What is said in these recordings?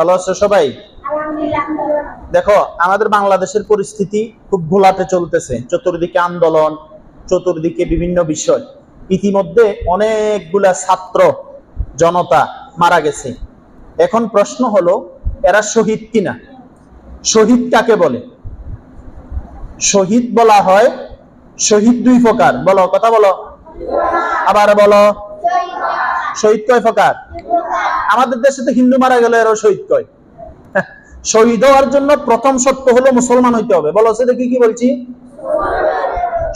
ভালো আছো সবাই? দেখো, আমাদের বাংলাদেশের পরিস্থিতি খুব ঘোলাটে চলতেছে। চতুর্দিকে আন্দোলন, চতুর্দিকে বিভিন্ন বিষয়। ইতিমধ্যে অনেকগুলা ছাত্র, জনতা মারা গেছে। এখন প্রশ্ন হলো, এরা শহীদ কিনা? শহীদ কাকে বলে? শহীদ বলা হয় শহীদ দুই প্রকার। বলো, কথা বলো। আবার বলো। শহীদ কয় প্রকার? আমাদের দেশে তো হিন্দু মারা গেলে, এরাও শহীদ কয়। শহীদ হওয়ার জন্য প্রথম শর্ত হলো মুসলমান হইতে হবে। বলো সে দেখি কি বলছি?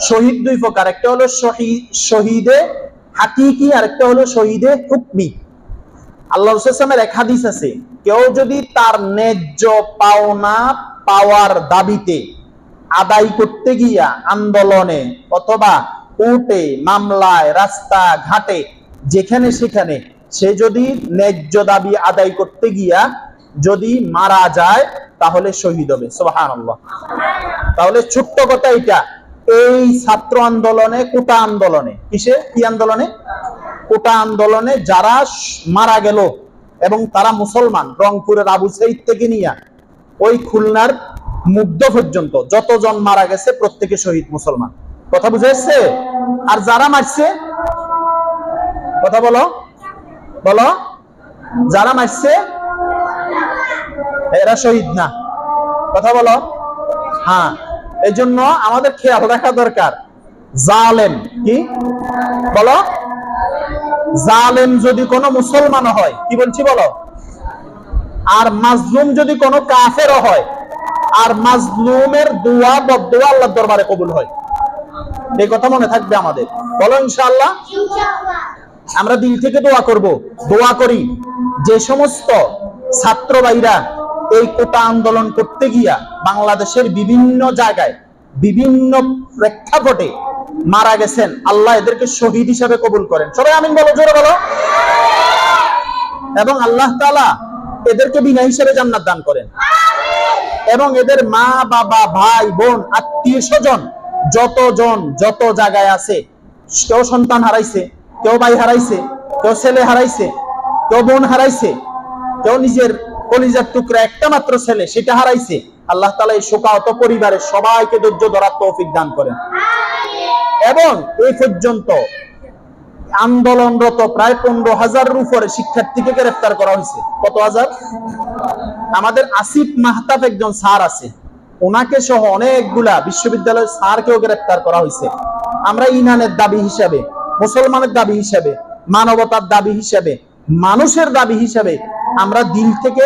শহীদ দুই প্রকার, একটা হলো শহীদ হাকিকি, আর একটা হলো শহীদে হুকমি। আল্লাহ রসুলের এক হাদিস আছে, কেউ যদি তার ন্যায্য পাওনা পাওয়ার দাবিতে আদায় করতে গিয়া আন্দোলনে অথবা কোর্টে, মামলায় রাস্তা ঘাটে যেখানে সেখানে সে যদি ন্যায্য দাবি আদায় করতে গিয়া যদি মারা যায়, তাহলে শহীদ হবে। তাহলে ছোট্ট কথা এটা, এই ছাত্র আন্দোলনে, কোটা আন্দোলনে, কিসে? কি আন্দোলনে? কোটা আন্দোলনে যারা মারা গেল এবং তারা মুসলমান, রংপুরের আবু সাইদ থেকে নিয়ে, ওই খুলনার মুগ্ধ পর্যন্ত যতজন মারা গেছে, প্রত্যেকে শহীদ মুসলমান। কথা বুঝে আর যারা মারছে, কথা বলো। বলো। যারা মারছে, এরা শহীদ না। কথা বলো। হ্যাঁ এই জন্য আমাদের খেয়াল রাখা দরকার। জালেম কি? বলো। জালেম যদি কোনো মুসলমান হয়, কি বলছি বলো? আর মাজলুম যদি কোনো কাফেরও হয়, আর মাজলুমের দোয়া বদোয়া আল্লাহর দরবারে কবুল হয়। এই কথা মনে থাকবে আমাদের। বলো ইনশাআল্লাহ। আমরা দিল থেকে দোয়া করব। দোয়া করি, যে সমস্ত ছাত্র ভাইরা এই কোটা আন্দোলন করতে গিয়া বাংলাদেশের বিভিন্ন জায়গায়, বিভিন্ন প্রেক্ষাপটে মারা গেছেন, আল্লাহ এদেরকে শহীদ হিসাবে কবুল করেন। সবাই আমিন বলো, জোরে বলো। এবং আল্লাহ তাআলা এদেরকে বিনা হিসেবে জান্নাত দান করেন। এবং এদের মা, বাবা, ভাই, বোন, আত্মীয় স্বজন যতজন যত জায়গায় আছে, কেউ সন্তান হারাইছে। কেউ ভাই হারাইছে কেউ ছেলে হারাইছে কেউ বোন হারাইছে কেউ নিজের কলিজার টুকরা একটা মাত্র ছেলে সেটা হারাইছে। আল্লাহ তালা এই শোকাহত পরিবারের সবাইকে ধৈর্য ধরার তৌফিক দান করেন। এবং এই পর্যন্ত আন্দোলনরত প্রায় পনেরো হাজারের উপরে শিক্ষার্থীকে গ্রেফতার করা হয়েছে। কত হাজার? আমাদের আসিফ মাহতাব একজন স্যার আছে। ওনাকে সহ অনেকগুলা বিশ্ববিদ্যালয়ের স্যারকেও গ্রেফতার করা হয়েছে। আমরা ইনানের দাবি হিসাবে মুসলমানের দাবি হিসাবে, মানবতার দাবি হিসাবে, মানুষের দাবি হিসাবে আমরা দিল থেকে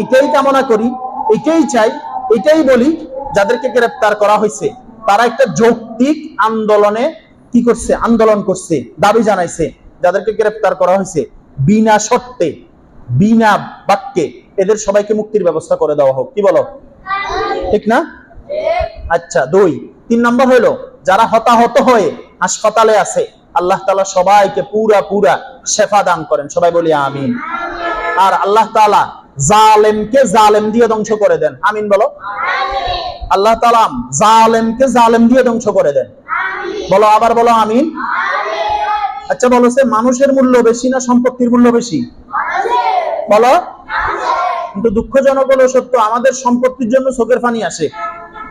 এটাই কামনা করি, এটাই চাই, এটাই বলি যাদেরকে গ্রেপ্তার করা হয়েছে। তারা একটা যৌক্তিক আন্দোলনে কি করছে? আন্দোলন করছে, দাবি জানাইছে, যাদেরকে গ্রেপ্তার করা হয়েছে। বিনা শর্তে, বিনা বাক্যে এদের সবাইকে মুক্তির ব্যবস্থা করে দেওয়া হোক। কি বলো? ঠিক না? আচ্ছা দুই। তিন নম্বর হলো যারা হতাহত হয়ে হাসপাতালে আছে আল্লাহ তালা সবাইকে পুরা পুরা শেফা দান করেন। সবাই বলি আমিন। আর আল্লাহ তাআলা জালেমকে জালেম দিয়ে ধ্বংস করে দেন। আমিন বলো। আল্লাহ তালাম জালেমকে জালেম দিয়ে ধ্বংস করে দেন। বলো আবার বলো আমিন। আচ্ছা বলো সে মানুষের মূল্য বেশি না সম্পত্তির মূল্য বেশি? বলো। কিন্তু দুঃখজনক হলো সত্য আমাদের সম্পত্তির জন্য চোখের পানি আসে।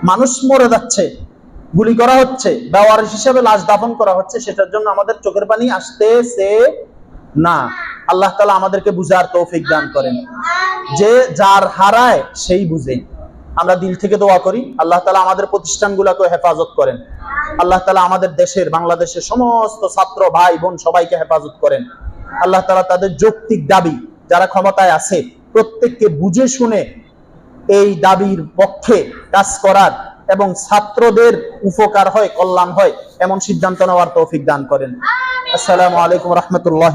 মানুষ মরে যাচ্ছে। গুলি করা হচ্ছে বেওয়ারিশ হিসাবে লাশ দাফন করা হচ্ছে, সেটার জন্য আমাদের চোখের পানি আসতেছে না। আল্লাহ তালা আমাদেরকে বুঝার তৌফিক দান করেন। যে যার হারায় সেই বুঝে। আমরা দিল থেকে দোয়া করি, আল্লাহ তালা আমাদের প্রতিষ্ঠানগুলোকে হেফাজত করেন। আল্লাহ তালা আমাদের দেশের, বাংলাদেশের সমস্ত ছাত্র, ভাই, বোন সবাইকে হেফাজত করেন। আল্লাহ তালা তাদের যৌক্তিক দাবি, যারা ক্ষমতায় আছে, প্রত্যেককে বুঝে শুনে এই দাবির পক্ষে কাজ করার এবং ছাত্রদের উপকার হয়, কল্যাণ হয়, এমন সিদ্ধান্ত নেওয়ার তৌফিক দান করেন। আসসালামু আলাইকুম রহমতুল্লাহ